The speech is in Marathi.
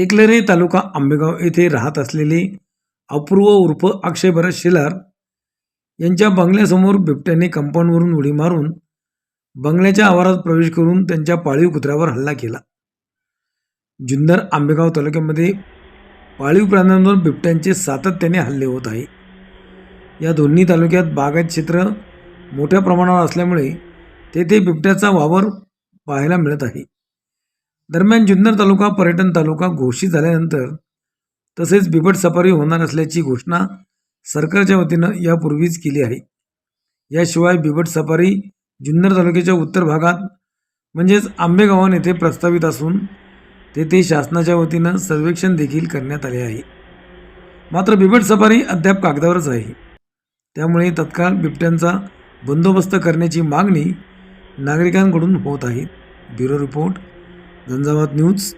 एकलरे तालुका आंबेगाव येथे राहत असलेले अपूर्व उर्फ अक्षय भरत शेलार यांच्या बंगल्यासमोर बिबट्याने कंपाऊंडवरून उडी मारून बंगल्याच्या आवारात प्रवेश करून त्यांच्या पाळीव कुत्र्यावर हल्ला केला. जुन्नर आंबेगाव तालुक्यामध्ये पाळीव प्राण्यांवर बिबट्यांचे सातत्याने हल्ले होत आहे. या दोन्ही तालुक्यात बागायत क्षेत्र मोठ्या प्रमाणावर असल्यामुळे तेथे बिबट्याचा वावर पाहायला मिळत आहे. दरम्यान जुन्नर तालुका पर्यटन तालुका घोषित झाल्यानंतर तसेच बिबट सफारी होणार असल्याची घोषणा सरकारच्या वतीनं यापूर्वीच केली आहे. याशिवाय बिबट सफारी जुन्नर तालुक्याच्या उत्तर भागात म्हणजेच आंबेगावान येथे प्रस्तावित असून तेथे शासनाच्या वतीनं सर्वेक्षण देखील करण्यात आले आहे. मात्र बिबट सफारी अद्याप कागदावरच आहे. त्यामुळे तत्काळ बिबट्यांचा बंदोबस्त करण्याची मागणी नागरिकांकडून होत आहे. Bureau report. झंझावात न्यूज.